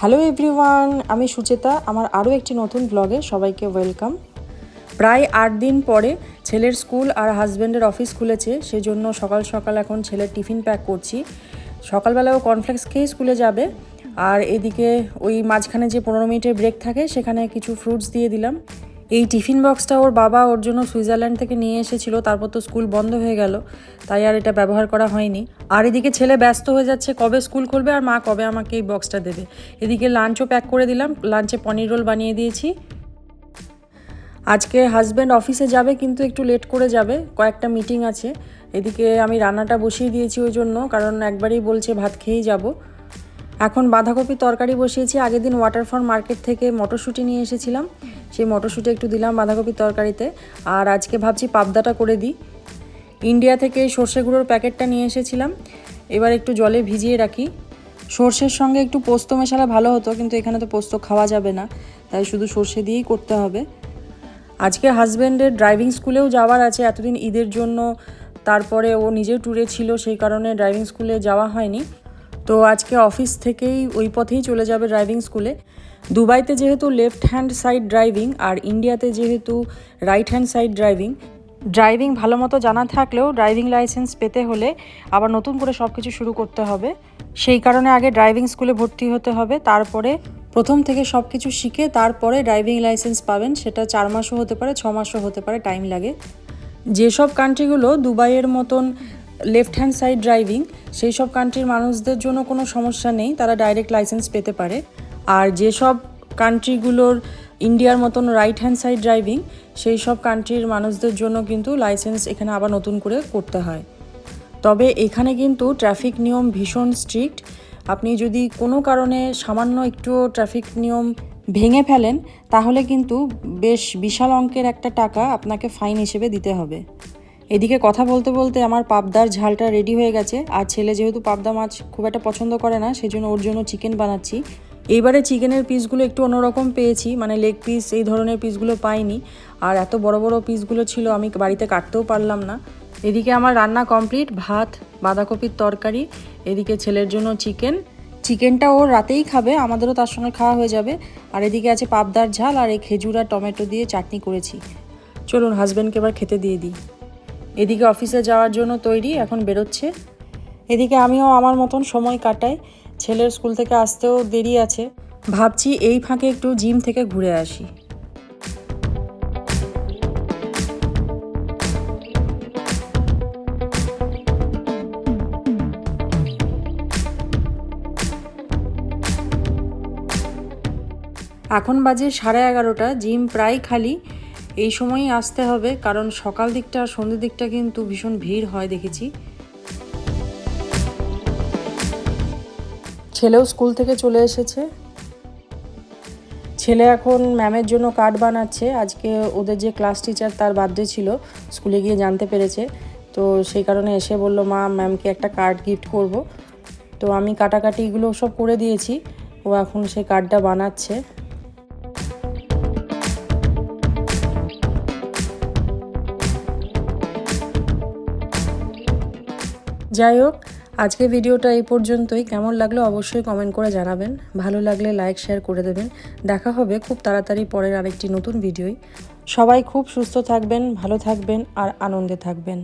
Hello everyone আমি সুচেতা, আমার আরও একটি নতুন ব্লগে সবাইকে ওয়েলকাম প্রায় আট দিন পরে ছেলের স্কুল আর হাজব্যান্ডের অফিস খুলেছে, সেজন্য সকাল সকাল এখন ছেলের টিফিন প্যাক করছি। সকালবেলা ও কর্নফ্লেক্স খেয়ে স্কুলে যাবে, আর এদিকে ওই মাঝখানে যে পনেরো মিনিটের ব্রেক থাকে, সেখানে কিছু ফ্রুটস দিয়ে দিলাম। এই টিফিন বক্সটা ওর বাবা ওর জন্য সুইজারল্যান্ড থেকে নিয়ে এসেছিল, তারপর তো স্কুল বন্ধ হয়ে গেল, তাই আর এটা ব্যবহার করা হয়নি। আর এদিকে ছেলে ব্যস্ত হয়ে যাচ্ছে, কবে স্কুল খুলবে আর মা কবে আমাকে এই বক্সটা দেবে। এদিকে লাঞ্চও প্যাক করে দিলাম, লাঞ্চে পনির রোল বানিয়ে দিয়েছি। আজকে হাজব্যান্ড অফিসে যাবে, কিন্তু একটু লেট করে যাবে, কয়েকটা মিটিং আছে। এদিকে আমি রান্নাটা বসিয়ে দিয়েছি ওই জন্য, কারণ একবারই বলছে ভাত খেয়েই যাব। এখন বাঁধাকপি তরকারি বসিয়েছি, আগের দিন ওয়াটারফ্রন্ট মার্কেট থেকে মটরশুঁটি নিয়ে এসেছিলাম। সেই মটরশুঁটি একটু দিলাম, বাঁধাকপির তরকারিতে। আর আজকে ভাবছি পাবদাটা করে দিই। ইন্ডিয়া থেকে সর্ষে গুঁড়োর প্যাকেটটা নিয়ে এসেছিলাম। এবার একটু জলে ভিজিয়ে রাখি। সর্ষের সঙ্গে একটু পোস্ত মেশালে ভালো হতো, কিন্তু এখানে তো পোস্ত খাওয়া যাবে না। তাই শুধু সর্ষে দিয়েই করতে হবে। আজকে হাজব্যান্ডের ড্রাইভিং স্কুলেও যাওয়ার আছে। এতদিন ঈদের জন্য তারপরে ও নিজেও ট্যুরে ছিল, সেই কারণে ড্রাইভিং স্কুলে যাওয়া হয়নি। তো আজকে অফিস থেকেই ওই পথেই চলে যাবে ড্রাইভিং স্কুলে দুবাইতে যেহেতু লেফট হ্যান্ড সাইড ড্রাইভিং আর ইন্ডিয়াতে যেহেতু right hand side driving driving ভালো মতো জানা থাকলেও ড্রাইভিং লাইসেন্স পেতে হলে আবার নতুন করে সব কিছু শুরু করতে হবে। সেই কারণে আগে ড্রাইভিং স্কুলে ভর্তি হতে হবে, তারপরে প্রথম থেকে সব কিছু শিখে তারপরে ড্রাইভিং লাইসেন্স পাবেন, সেটা চার মাসও হতে পারে, ছ মাসও হতে পারে টাইম লাগে। যেসব কান্ট্রিগুলো দুবাইয়ের মতন লেফট হ্যান্ড সাইড ড্রাইভিং সেই সব কান্ট্রির মানুষদের জন্য কোনো সমস্যা নেই, তারা ডাইরেক্ট লাইসেন্স পেতে পারে। আর যেসব কান্ট্রিগুলোর ইন্ডিয়ার মতন রাইট হ্যান্ড সাইড ড্রাইভিং সেই সব কান্ট্রির মানুষদের জন্য কিন্তু লাইসেন্স এখানে আবার নতুন করে করতে হয়। তবে এখানে কিন্তু ট্রাফিক নিয়ম ভীষণ স্ট্রিক্ট আপনি যদি কোনো কারণে সামান্য একটু ট্রাফিক নিয়ম ভেঙে ফেলেন, তাহলে কিন্তু বেশ বিশাল অঙ্কের একটা টাকা আপনাকে ফাইন হিসেবে দিতে হবে। এদিকে কথা বলতে বলতে আমার পাবদার ঝালটা রেডি হয়ে গেছে। আর ছেলে যেহেতু পাবদা মাছ খুব একটা পছন্দ করে না সেই জন্য ওর জন্য চিকেন বানাচ্ছি। এইবারে চিকেনের পিসগুলো একটু অন্যরকম পেয়েছি মানে লেগ পিস এই ধরনের পিসগুলো পাইনি। আর এত বড় বড় পিসগুলো ছিল, আমি বাড়িতে কাটতেও পারলাম না। এদিকে আমার রান্না কমপ্লিট ভাত, বাঁধাকপির তরকারি, এদিকে ছেলের জন্য চিকেন চিকেনটা ওর রাতেই খাবে, আমাদেরও তার সঙ্গে খাওয়া হয়ে যাবে। আর এদিকে আছে পাবদার ঝাল, আর এই খেজুর আর টমেটো দিয়ে চাটনি করেছি। চলুন হাজব্যান্ডকে এবার খেতে দিয়ে দিই। এদিকে অফিসে যাওয়ার জন্য তৈরি, এখন বেরোচ্ছে। এদিকে আমিও আমার মতন সময় কাটাই। ছেলের স্কুল থেকে আসতেও দেরি আছে। ভাবছি এই ফাঁকে একটু জিম থেকে ঘুরে আসি। এখন বাজে সাড়ে এগারোটা, জিম প্রায় খালি। এই সময়ই আসতে হবে, কারণ সকাল দিকটা আর সন্ধ্যের দিকটা কিন্তু ভীষণ ভিড় হয় দেখেছি। ছেলেও স্কুল থেকে চলে এসেছে। ছেলে এখন ম্যামের জন্য কার্ড বানাচ্ছে। আজকে ওদের যে ক্লাস টিচার তার বার্থডে ছিল, স্কুলে গিয়ে জানতে পেরেছে। তো সেই কারণে এসে বলল, মা, ম্যামকে একটা কার্ড গিফট করব। তো আমি কাটাকাটিগুলো সব করে দিয়েছি। ও এখন সেই কার্ডটা বানাচ্ছে। যাই হোক আজকে ভিডিওটা এই পর্যন্তই। কেমন লাগল অবশ্যই কমেন্ট করে জানাবেন। ভালো লাগলে লাইক শেয়ার করে দেবেন। দেখা হবে খুব তাড়াতাড়ি পরের আরেকটি নতুন ভিডিওই সবাই খুব সুস্থ থাকবেন, ভালো থাকবেন আর আনন্দে থাকবেন।